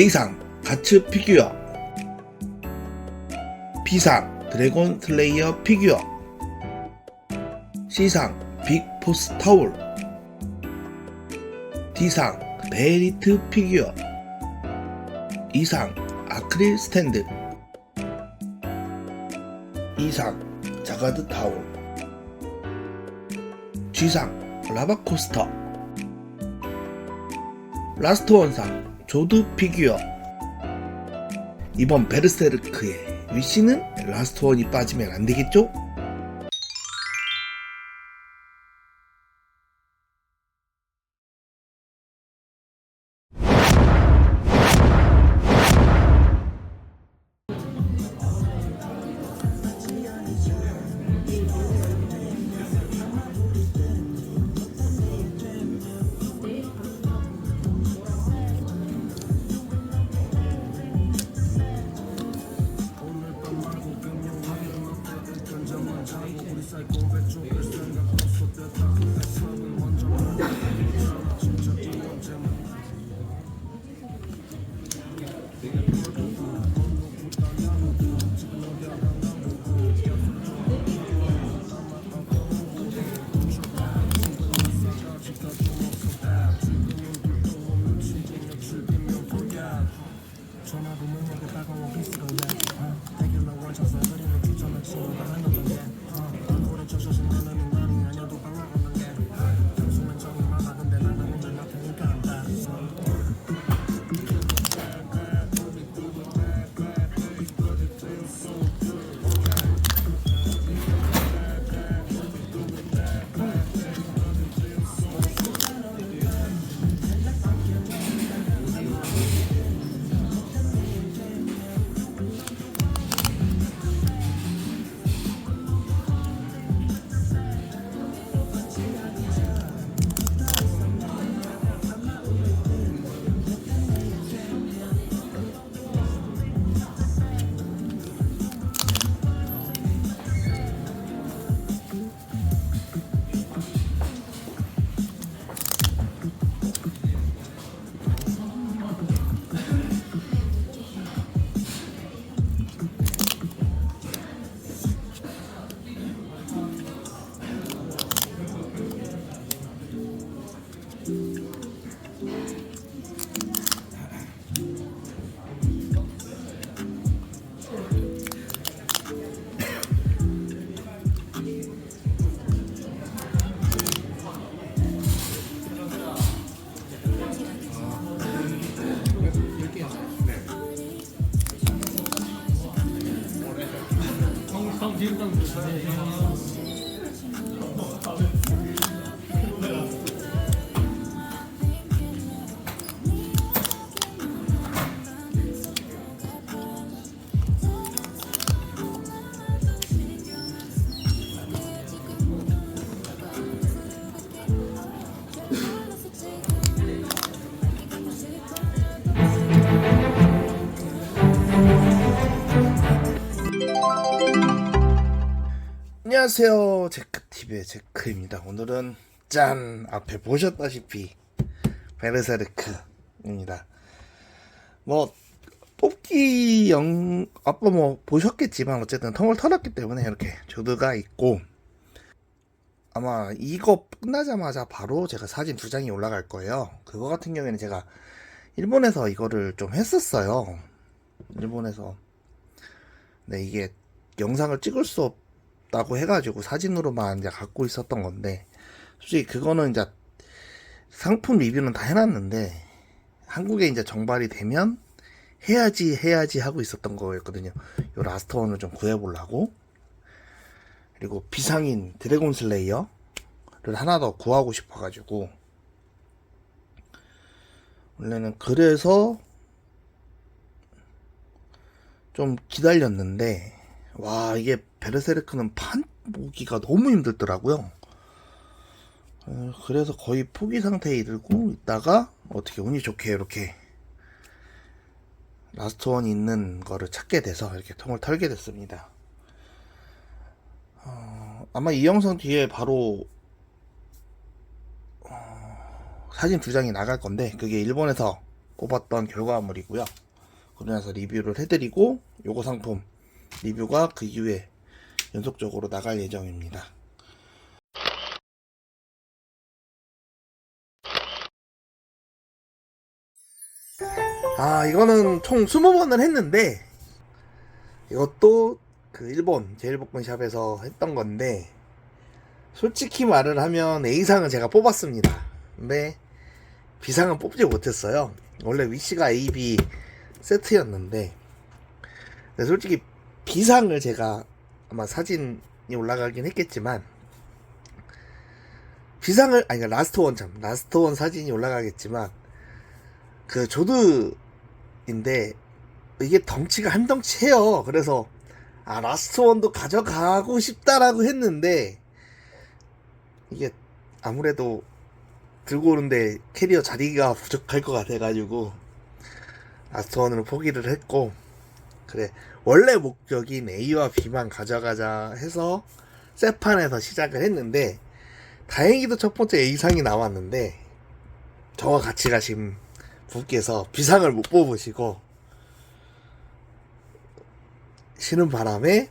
A상 가츠 피규어. B상 드래곤 슬레이어 피규어. C상 빅포스 타올 D상 베리트 피규어. E상 아크릴 스탠드. E상 자가드 타올 G상 라바코스터. 라스트 원상 조드 피규어 이번 베르세르크의 위시는 라스트 원이 빠지면 안 되겠죠? 안녕하세요. 제크TV의 제크입니다. 오늘은 짠! 앞에 보셨다시피 베르세르크입니다. 뭐 뽑기 영 아빠 뭐 보셨겠지만 어쨌든 텅을 털었기 때문에 이렇게 조드가 있고 아마 이거 끝나자마자 바로 제가 사진 두 장이 올라갈 거예요. 그거 같은 경우에는 제가 일본에서 이거를 좀 했었어요. 일본에서. 네 이게 영상을 찍을 수 없 다고 해가지고 사진으로만 이제 갖고 있었던 건데 솔직히 그거는 이제 상품 리뷰는 다 해놨는데 한국에 이제 정발이 되면 해야지 해야지 하고 있었던 거였거든요. 요 라스트 원을 좀 구해보려고 그리고 비상인 드래곤 슬레이어를 하나 더 구하고 싶어가지고 원래는 그래서 좀 기다렸는데 와 이게 베르세르크는 판 보기가 너무 힘들더라고요. 어, 그래서 거의 포기 상태에 이르고 있다가 어떻게 운이 좋게 이렇게 라스트 원 있는 거를 찾게 돼서 이렇게 통을 털게 됐습니다. 어, 아마 이 영상 뒤에 바로 어, 사진 두 장이 나갈 건데 그게 일본에서 꼽았던 결과물이고요. 그러면서 리뷰를 해드리고 요거 상품 리뷰가 그 이후에 연속적으로 나갈 예정입니다. 아 이거는 총 20번을 했는데 이것도 그 일본 제일복권샵에서 했던 건데 솔직히 말을 하면 A상은 제가 뽑았습니다. 근데 B상은 뽑지 못했어요. 원래 위시가 A, B 세트였는데 근데 솔직히 B상을 제가 아마 사진이 올라가긴 했겠지만 B상을 아니 그러니까 라스트 원참 라스트 원 사진이 올라가겠지만 그 조드인데 이게 덩치가 한 덩치해요. 그래서 아 라스트 원도 가져가고 싶다라고 했는데 이게 아무래도 들고 오는데 캐리어 자리가 부족할 것 같아가지고 라스트 원으로 포기를 했고 그래 원래 목적인 A와 B만 가져가자 해서 세판에서 시작을 했는데 다행히도 첫 번째 A상이 나왔는데 저와 같이 가신 분께서 B상을 못 뽑으시고 쉬는 바람에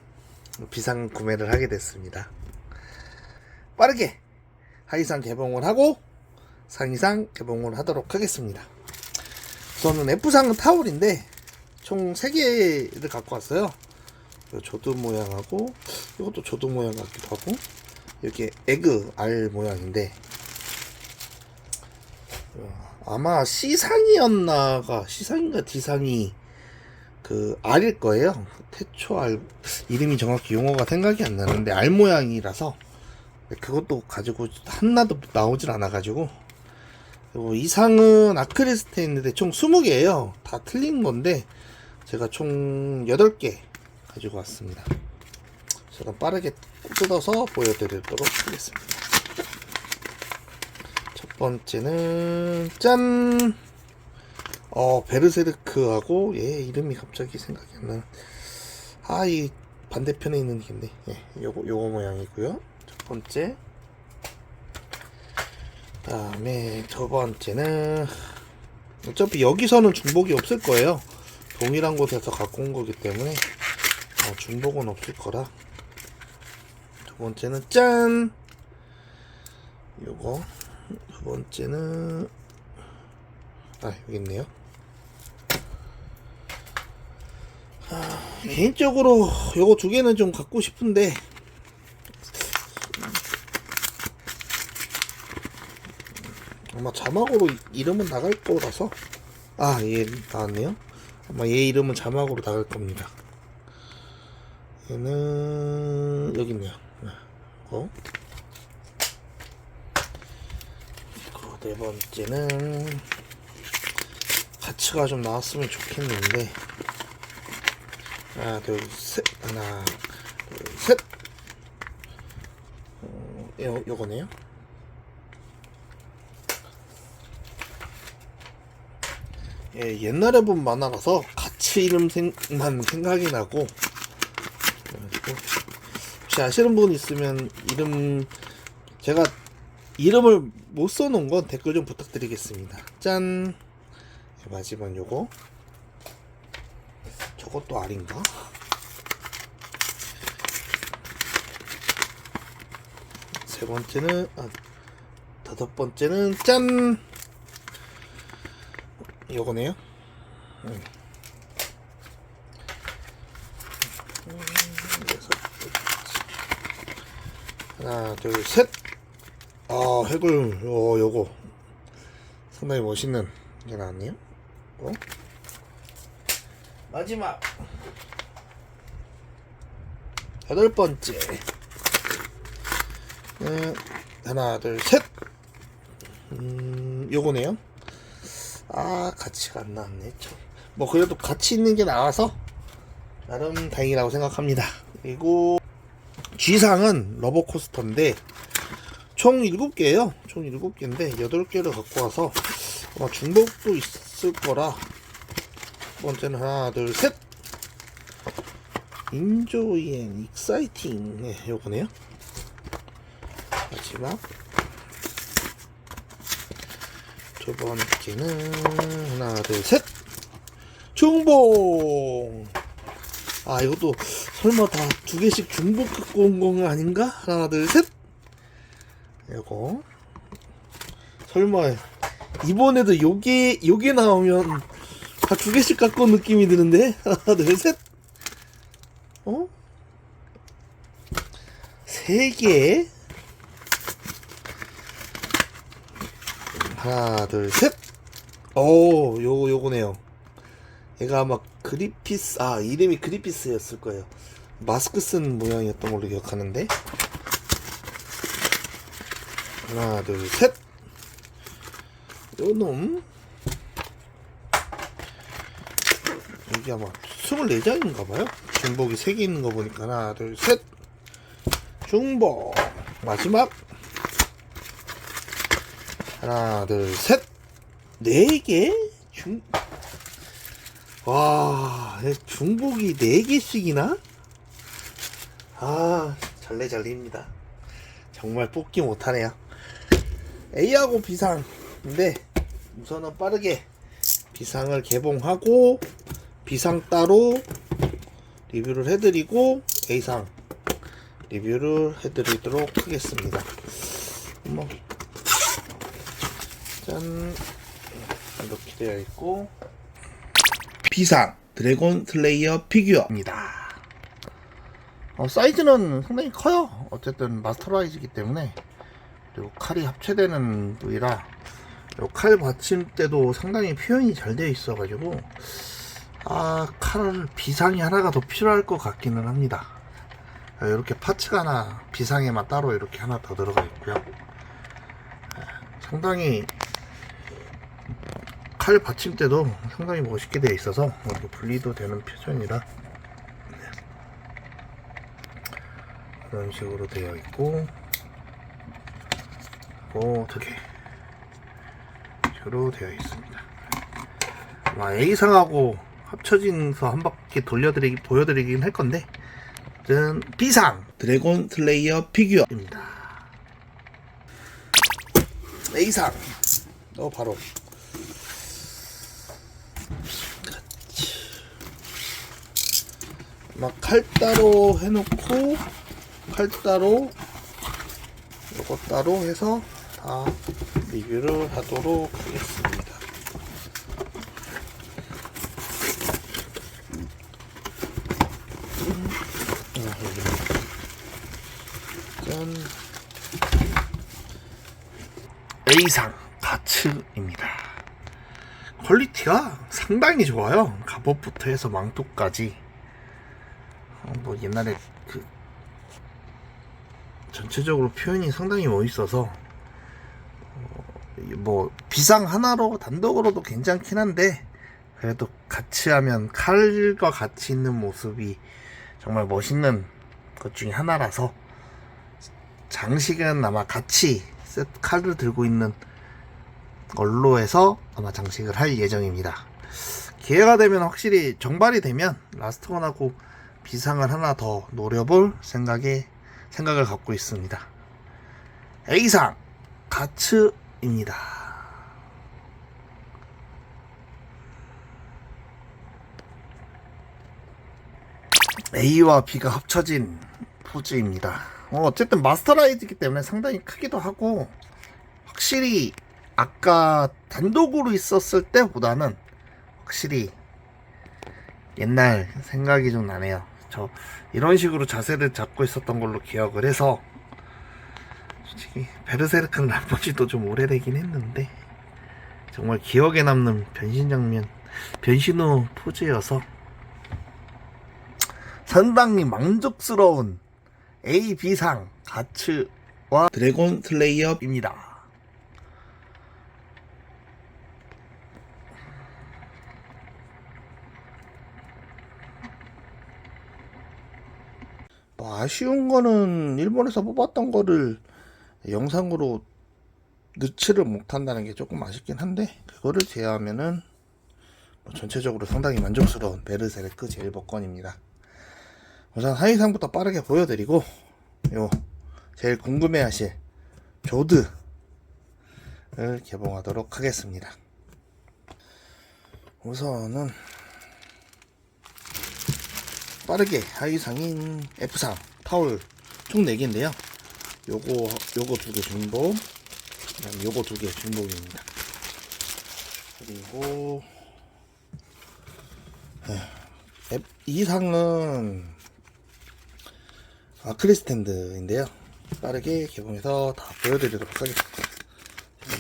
비상 구매를 하게 됐습니다. 빠르게 하이상 개봉을 하고 상이상 개봉을 하도록 하겠습니다. 저는 F상은 타올인데 총 3개를 갖고 왔어요. 요 조드 모양하고 이것도 조드 모양 같기도 하고 이렇게 에그 알 모양인데 어, 아마 C상이었나가 C상인가 D상이 그 알일 거예요. 태초 알 이름이 정확히 용어가 생각이 안 나는데 알 모양이라서 그것도 가지고 하나도 나오질 않아 가지고 이상은 아크리스테인인데 총 20개예요. 다 틀린 건데 제가 총 8개 가지고 왔습니다. 제가 빠르게 뜯어서 보여드리도록 하겠습니다. 첫 번째는 짠! 어 베르세르크하고 얘 이름이 갑자기 생각이 안 나는 아 이 반대편에 있는 게 있네 예, 요거 요거 모양이고요 첫 번째 다음에 두 번째는 어차피 여기서는 중복이 없을 거예요 동일한 곳에서 갖고 온 거기 때문에 어, 중복은 없을 거라. 두 번째는 짠! 요거. 두 번째는 아 여기 있네요. 아, 개인적으로 요거 두 개는 좀 갖고 싶은데. 아마 자막으로 이- 이름은 나갈 거라서. 아얘 나왔네요 아마 얘 이름은 자막으로 나갈 겁니다. 얘는 여기 있네요. 그리고 네 번째는 가치가 좀 나왔으면 좋겠는데. 하나 둘셋. 하나 둘셋. 어, 요, 요거네요 예, 옛날에 본 만화라서 가치 이름만 생각이 나고 혹시 아시는 분 있으면 이름 제가 이름을 못 써놓은 건 댓글 좀 부탁드리겠습니다. 짠! 마지막 요거. 저것도 알인가? 세 번째는 아, 다섯 번째는 짠 요거네요. 하나 둘 셋. 아 해골 요 요거 상당히 멋있는 게 나왔네요. 어? 마지막 여덟 번째 음, 하나 둘 셋 음, 요거네요 아 가치가 안 나왔네 참. 뭐 그래도 가치 있는 게 나와서 나름 다행이라고 생각합니다. 그리고 G상은 러버코스터인데 총 7개예요. 총 7개인데 8개를 갖고 와서 아마 중복도 있을 거라. 첫 번째는 하나 둘셋. 인조이 앤 익사이팅 네 요거네요. 마지막 두 번째는 하나 둘 셋. 중복. 아 이것도 설마 다 두 개씩 중복 갖고 온건 아닌가? 하나 둘 셋. 이거. 설마 이번에도 요게 요게 나오면 다 두 개씩 갖고 온 느낌이 드는데? 하나 둘 셋. 어? 세 개. 하나, 둘, 셋. 오, 요거, 요거네요. 얘가 아마 그리피스, 아, 이름이 그리피스였을 거예요. 마스크 쓴 모양이었던 걸로 기억하는데. 하나, 둘, 셋. 요 놈. 이게 아마 24장인가 봐요. 중복이 3개 있는 거 보니까. 하나, 둘, 셋. 중복. 마지막. 하나, 둘, 셋. 네 개? 중, 와, 중복이 네 개씩이나? 아, 잘래잘립니다. 정말 뽑기 못하네요. A하고 B상. 근데, 우선은 빠르게 B상을 개봉하고, B상 따로 리뷰를 해드리고, A상 리뷰를 해드리도록 하겠습니다. 뭐, 짠. 이렇게 되어 있고, 비상 드래곤 슬레이어 피규어입니다. 어, 사이즈는 상당히 커요. 어쨌든 마스터라이즈이기 때문에 그리고 칼이 합체되는 부위라 칼 받침대도 상당히 표현이 잘 되어 있어 가지고 아 칼 비상이 하나가 더 필요할 것 같기는 합니다. 아, 이렇게 파츠가 하나 비상에만 따로 이렇게 하나 더 들어가 있고요. 아, 상당히 칼 받침대도 상당히 멋있게 되어 있어서 이렇게 분리도 되는 표정이라 이런 식으로 되어 있고 오 어떻게 식으로 되어 있습니다. 아마 A상하고 합쳐진서 한 바퀴 돌려드리기 보여드리긴 할 건데 어쨌든 B상. 드래곤 슬레이어 피규어입니다. A상. 어 바로 막 칼 따로 해놓고 칼 따로 요거 따로 해서 다 리뷰를 하도록 하겠습니다. 음, 아. 짠. A상 가츠입니다. 퀄리티가 상당히 좋아요. 갑옷부터 해서 망토까지. 어, 뭐 옛날에 그 전체적으로 표현이 상당히 멋있어서 어, 뭐 비상 하나로 단독으로도 괜찮긴 한데 그래도 같이 하면 칼과 같이 있는 모습이 정말 멋있는 것 중에 하나라서 장식은 아마 같이 칼을 들고 있는 걸로 해서 아마 장식을 할 예정입니다. 기회가 되면 확실히 정발이 되면 라스트원하고 비상을 하나 더 노려볼 생각에 생각을 갖고 있습니다. A상 가츠입니다. A와 B가 합쳐진 포즈입니다. 어, 어쨌든 마스터라이즈이기 때문에 상당히 크기도 하고 확실히 아까 단독으로 있었을 때보다는 확실히 옛날 생각이 좀 나네요. 저 이런 식으로 자세를 잡고 있었던 걸로 기억을 해서 솔직히 베르세르크는 안 본지도 좀 오래되긴 했는데 정말 기억에 남는 변신 장면 변신 후 포즈여서 상당히 만족스러운 A, B상 가츠와 드래곤 슬레이어입니다. 뭐 아쉬운 거는 일본에서 뽑았던 거를 영상으로 넣지를 못한다는 게 조금 아쉽긴 한데 그거를 제외하면은 뭐 전체적으로 상당히 만족스러운 베르세르크 제일 복권입니다. 우선 하이상부터 빠르게 보여드리고 요 제일 궁금해하실 조드 개봉하도록 하겠습니다. 우선은 빠르게 하위상인 F3 타올 총 4개인데요. 요거 요거 두 개 중복, 그다음 요거 두 개 중복입니다. 그리고 네, 이 상은 아크리스탠드인데요. 빠르게 개봉해서 다 보여드리도록 하겠습니다.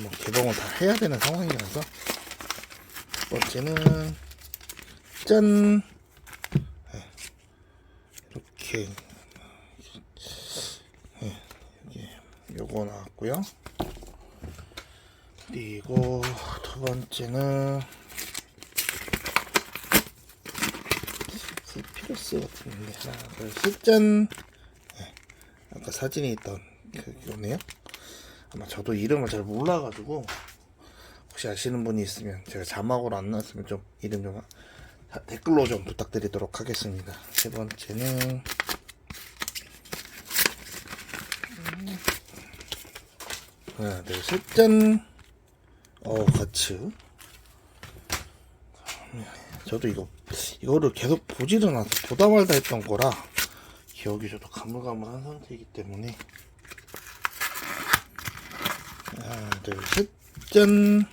뭐 개봉을 다 해야 되는 상황이라서 첫 번째는 짠 네, 이렇게 네, 요거 나왔고요. 그리고 두 번째는 스피러스 같은데 하나 둘셋짠 네, 아까 사진에 있던 그거네요. 아마 저도 이름을 잘 몰라가지고 혹시 아시는 분이 있으면 제가 자막으로 안 나왔으면 좀 이름 좀 하- 댓글로 좀 부탁드리도록 하겠습니다. 세 번째는 하나 둘 셋 짠. 어 가츠 저도 이거 이거를 계속 보지는 않아서 보다 말다 했던 거라 기억이 저도 가물가물한 상태이기 때문에. 하나 둘 셋 짠.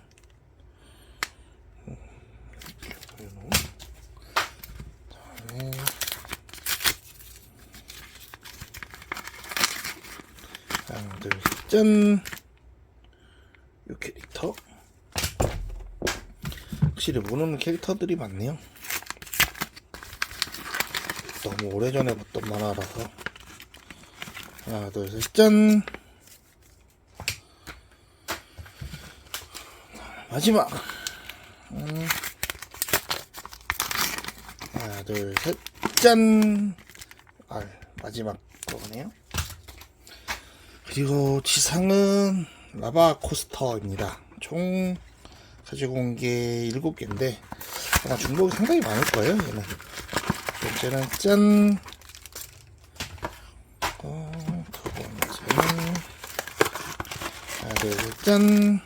하나 둘 셋 짠 요 캐릭터 확실히 모르는 캐릭터들이 많네요. 너무 오래전에 봤던 만화라서. 하나 둘 셋 짠! 마지막! 음. 하나 둘 셋 짠! 아, 마지막 거네요. 그리고 지상은 라바 코스터입니다. 총 가지고 온 게 7개인데 아마 중복이 상당히 많을 거예요. 얘는. 번째는 짠. 어, 두 번째는 하나 둘짠.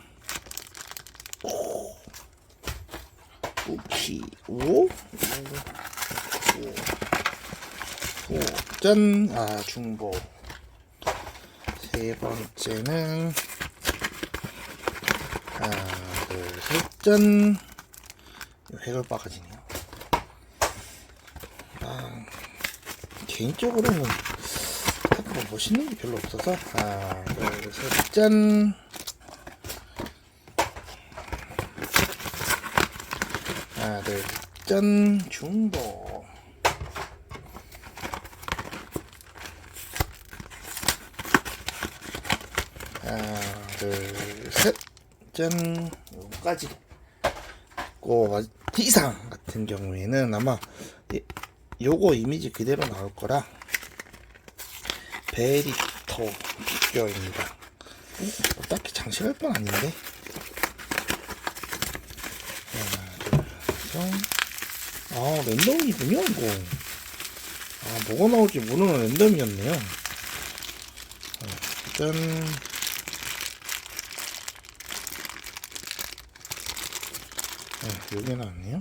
오키. 오, 오, 오, 짠, 아 중복. 세 번째는 하나 둘셋 짠 해골 바가지네요. 아, 개인적으로는 뭐 멋있는 게 별로 없어서. 하나 둘셋짠 하나 둘짠 중복 하나, 둘, 셋. 짠. 요까지. 고, T상 같은 경우에는 아마, 이- 요거 이미지 그대로 나올 거라, 베리토 피규어입니다. 어, 딱히 장식할 건 아닌데. 하나, 둘, 셋. 아, 랜덤이군요, 이거. 아, 뭐가 나올지 모르는 랜덤이었네요. 어, 짠. 요게 나왔네요.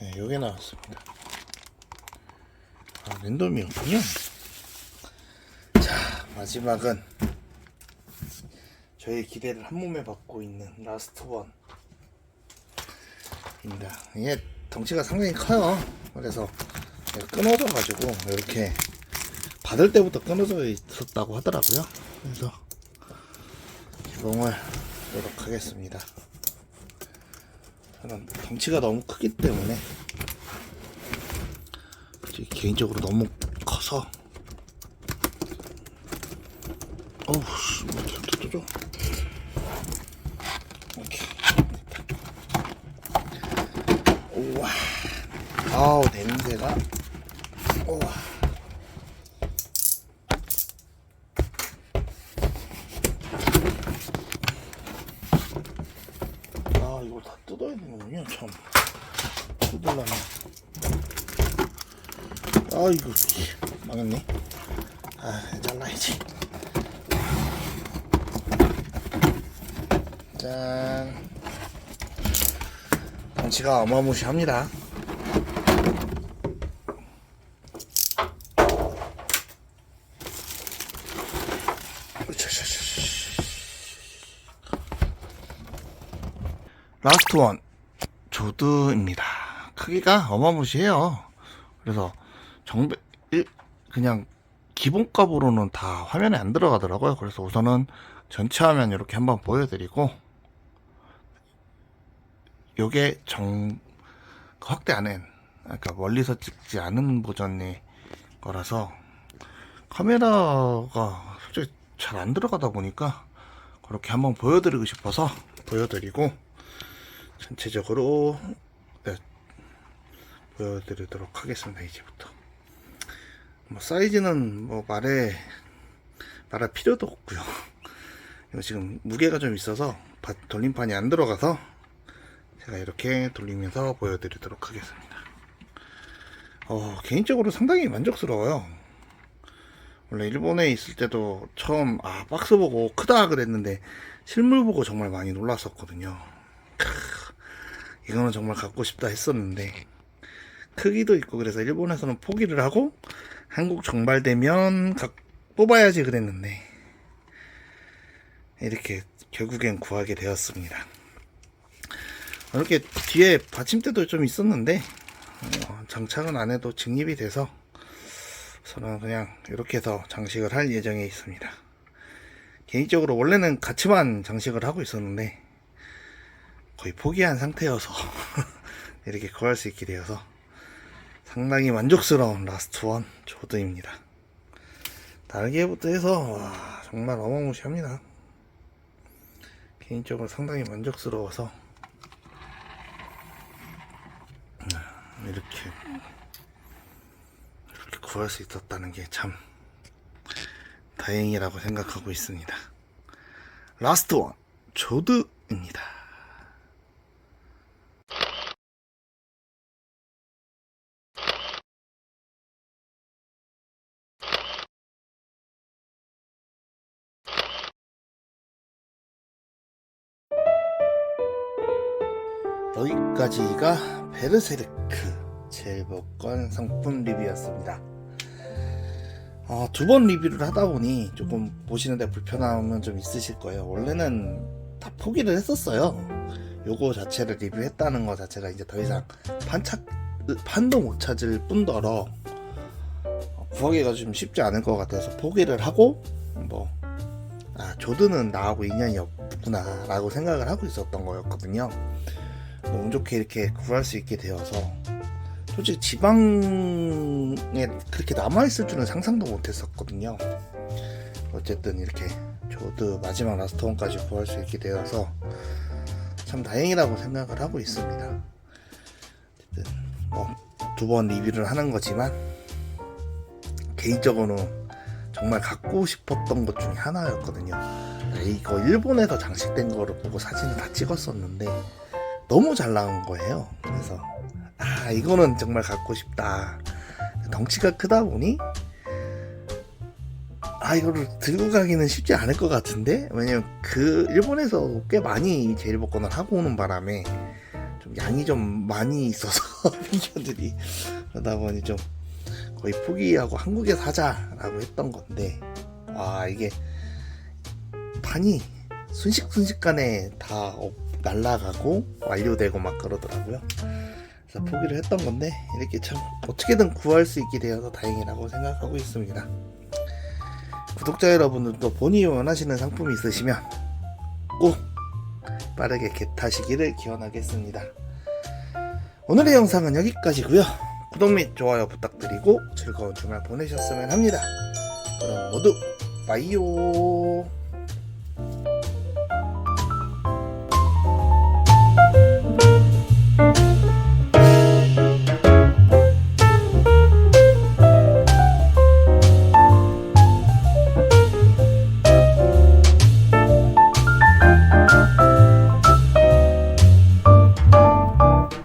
네, 요게 나왔습니다. 아, 랜덤이었군요. 자, 마지막은 저의 기대를 한 몸에 받고 있는 라스트 원입니다. 이게 덩치가 상당히 커요. 그래서 내가 끊어져 가지고 이렇게 받을 때부터 끊어져 있었다고 하더라고요. 그래서 개봉을 하도록 하겠습니다. 저는 덩치가 너무 크기 때문에 개인적으로 너무 커서 어우 씨, 뭐 뜯어줘 오케이. 우와. 아우 냄새가. 우와 아 이걸 다 뜯어야 되는군요 참 뜯으려면 아 이거 망했네 아 잘라야지 짠. 덩치가 어마무시합니다. 라스트 원 조드입니다. 크기가 어마무시해요. 그래서 정배 일- 그냥 기본값으로는 다 화면에 안 들어가더라고요. 그래서 우선은 전체 화면 이렇게 한번 보여드리고 요게 정 확대 안 한, 그러니까 멀리서 찍지 않은 버전의 거라서 카메라가 솔직히 잘 안 들어가다 보니까 그렇게 한번 보여드리고 싶어서 보여드리고 전체적으로 네, 보여드리도록 하겠습니다. 이제부터 뭐 사이즈는 뭐 말해 말할 필요도 없고요. 이거 지금 무게가 좀 있어서 바- 돌림판이 안 들어가서 제가 이렇게 돌리면서 보여드리도록 하겠습니다. 어, 개인적으로 상당히 만족스러워요. 원래 일본에 있을 때도 처음 아 박스 보고 크다 그랬는데 실물 보고 정말 많이 놀랐었거든요. 크, 이거는 정말 갖고 싶다 했었는데 크기도 있고 그래서 일본에서는 포기를 하고 한국 정발되면 각 뽑아야지 그랬는데 이렇게 결국엔 구하게 되었습니다. 이렇게 뒤에 받침대도 좀 있었는데 어, 장착은 안 해도 직립이 돼서 저는 그냥 이렇게 해서 장식을 할 예정에 있습니다. 개인적으로 원래는 같이만 장식을 하고 있었는데 거의 포기한 상태여서 이렇게 구할 수 있게 되어서 상당히 만족스러운 라스트 원 조드입니다. 날개부터 해서 와, 정말 어마무시합니다. 개인적으로 상당히 만족스러워서 이렇게 이렇게 구할 수 있었다는 게 참 다행이라고 생각하고 있습니다. 라스트 원 조드입니다. 여기까지가 베르세르크 제일복권 상품 리뷰였습니다. 어, 두번 리뷰를 하다 보니 조금 보시는데 불편함은 좀 있으실 거예요. 원래는 다 포기를 했었어요. 요거 자체를 리뷰했다는 거 자체가 이제 더 이상 판착, 판도 못 찾을 뿐더러 어, 구하기가 좀 쉽지 않을 것 같아서 포기를 하고 뭐 아, 조드는 나하고 인연이 없구나 라고 생각을 하고 있었던 거였거든요. 너무 좋게 이렇게 구할 수 있게 되어서 솔직히 지방에 그렇게 남아있을 줄은 상상도 못했었거든요. 어쨌든 이렇게 조드 마지막 라스트 원까지 구할 수 있게 되어서 참 다행이라고 생각을 하고 있습니다. 어쨌든 뭐두 번 리뷰를 하는 거지만 개인적으로 정말 갖고 싶었던 것 중에 하나였거든요. 이거 일본에서 장식된 거를 보고 사진을 다 찍었었는데 너무 잘 나온 거예요. 그래서 아 이거는 정말 갖고 싶다. 덩치가 크다 보니 아 이거를 들고 가기는 쉽지 않을 것 같은데 왜냐면 그 일본에서 꽤 많이 제일복권을 하고 오는 바람에 좀 양이 좀 많이 있어서 피규어들이 그러다 보니 좀 거의 포기하고 한국에 사자라고 했던 건데 아 이게 판이 순식순식간에 다 없- 날라가고 완료되고 막 그러더라고요. 그래서 포기를 했던 건데 이렇게 참 어떻게든 구할 수 있게 되어서 다행이라고 생각하고 있습니다. 구독자 여러분들도 본인이 원하시는 상품이 있으시면 꼭 빠르게 겟하시기를 기원하겠습니다. 오늘의 영상은 여기까지고요. 구독 및 좋아요 부탁드리고 즐거운 주말 보내셨으면 합니다. 그럼 모두 빠이요.